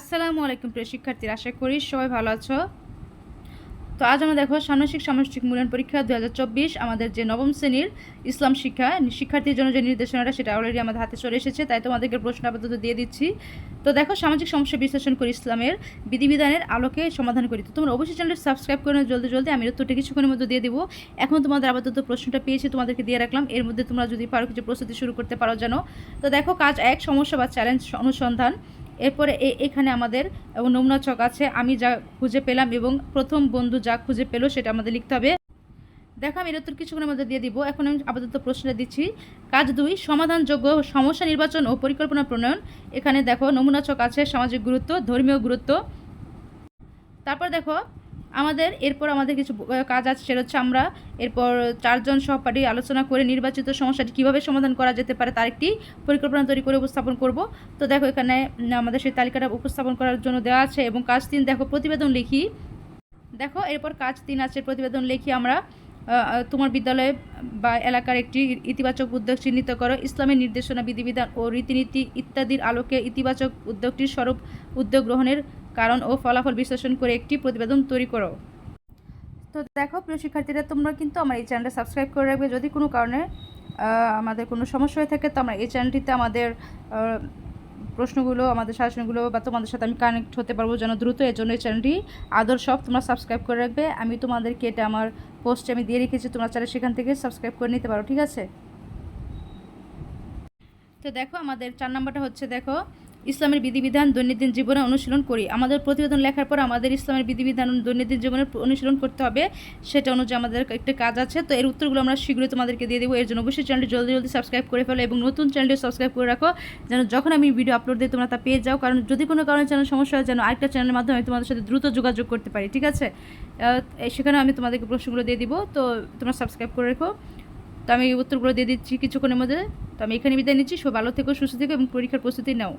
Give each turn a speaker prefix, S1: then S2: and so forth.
S1: আসসালামু আলাইকুম প্রিয় শিক্ষার্থীরা, আশা করি সবাই ভালো আছো। তো আজ আমরা দেখো ষান্মাসিক সামষ্টিক মূল্যায়ন পরীক্ষা দু হাজার চব্বিশ, আমাদের যে নবম শ্রেণির ইসলাম শিক্ষা, শিক্ষার্থীর জন্য যে নির্দেশনাটা সেটা অলরেডি আমাদের হাতে চলে এসেছে, তাই তোমাদেরকে প্রশ্ন আপাতত দিয়ে দিচ্ছি। তো দেখো, সামাজিক সমস্যা বিশ্লেষণ করি ইসলামের বিধিবিধানের আলোকে সমাধান করি। তো তোমরা অবশ্যই চ্যানেলটি সাবস্ক্রাইব করে জলদি জলদি, আমি উত্তরটা কিছুক্ষণের মধ্যে দিয়ে দেবো। এখন তোমাদের আপাতত প্রশ্নটা পেয়েছি, তোমাদেরকে দিয়ে রাখলাম। এর মধ্যে তোমরা যদি পারো কিছু প্রস্তুতি শুরু করতে পারো যেন। তো দেখো, কাজ এক, সমস্যা বা চ্যালেঞ্জ অনুসন্ধান। এরপরে এখানে আমাদের নমুনা চক আছে, আমি যা খুঁজে পেলাম এবং প্রথম বন্ধু যা খুঁজে পেল সেটা আমাদের লিখতে হবে। দেখো, আমি এর উত্তর কিছুক্ষণের মধ্যে দিয়ে দিব। এখন আমি আপাতত প্রশ্নটা দিচ্ছি। কাজ দুই, সমাধানযোগ্য সমস্যা নির্বাচন ও পরিকল্পনা প্রণয়ন। এখানে দেখো, নমুনা চক আছে, সামাজিক গুরুত্ব, ধর্মীয় গুরুত্ব। তারপর দেখো আমাদের, এরপর আমাদের কিছু কাজ আছে, সেটা হচ্ছে আমরা এরপর চারজন সহপাঠী আলোচনা করে নির্বাচিত সমস্যাটি কীভাবে সমাধান করা যেতে পারে তার একটি পরিকল্পনা তৈরি করে উপস্থাপন করব। তো দেখো এখানে আমাদের সেই তালিকাটা উপস্থাপন করার জন্য দেওয়া আছে এবং কাজ তিন, দেখো প্রতিবেদন লিখি। দেখো, এরপর কাজ তিন আছে, প্রতিবেদন লিখি আমরা তোমার বিদ্যালয়ে বা এলাকার একটি ইতিবাচক উদ্যোগ চিহ্নিত করো, ইসলামের নির্দেশনা, বিধিবিধান ও রীতিনীতি ইত্যাদির আলোকে ইতিবাচক উদ্যোগটির স্বরূপ উদ্যোগ গ্রহণের কারণ ও ফলাফল বিশ্লেষণ করে একটি প্রতিবেদন তৈরি করো। তো দেখো, প্রিয় শিক্ষার্থীরা, তোমরা কিন্তু আমার এই চ্যানেলটা সাবস্ক্রাইব করে রাখবে। যদি কোনো কারণে আমাদের কোনো সমস্যা হয়ে থাকে, তো আমরা এই চ্যানেলটিতে আমাদের প্রশ্নগুলো, আমাদের শাসনগুলো বা তোমাদের সাথে আমি কানেক্ট হতে পারব যেন দ্রুত এর জন্য এই চ্যানেলটি আদর সব তোমরা সাবস্ক্রাইব করে রাখবে। আমি তোমাদেরকে এটা আমার পোস্টে আমি দিয়ে রেখেছি, তোমরা চাইলে সেখান থেকে সাবস্ক্রাইব করে নিতে পারো, ঠিক আছে? তো দেখো, আমাদের চার নাম্বারটা হচ্ছে, দেখো ইসলামের বিধিবিধান, দৈনন্দিন জীবনে অনুশীলন করি। আমাদের প্রতিবেদন লেখার পর আমাদের ইসলামের বিধিবিধান দৈনন্দিন জীবনে অনুশীলন করতে হবে। সেটা অনুযায়ী আমাদের একটা কাজ আছে। তো এর উত্তরগুলো আমরা শীঘ্রই তোমাদেরকে দিয়ে দেবো। এর জন্য অবশ্যই চ্যানেলটি জলদি জলদি সাবস্ক্রাইব করে ফেলো এবং নতুন চ্যানেলটি সাবস্ক্রাইব করে রাখো। যেন যখন আমি ভিডিও আপলোড দিই, তোমরা তা পেয়ে যাও। কারণ যদি কোনো কারণে চ্যানেল সমস্যা হয়, যেন আরেকটা চ্যানেলের মাধ্যমে আমি তোমাদের সাথে দ্রুত যোগাযোগ করতে পারি। ঠিক আছে? সেখানে আমি তোমাদেরকে প্রশ্নগুলো দিয়ে দিব। তো তোমরা সাবস্ক্রাইব করে রেখো। তো আমি উত্তরগুলো দিয়ে দিচ্ছি কিছুক্ষণের মধ্যে। তো আমি এখানে বিদায় নিচ্ছি। সব ভালো থেকো, সুস্থ থেকো এবং পরীক্ষার প্রস্তুতি নাও।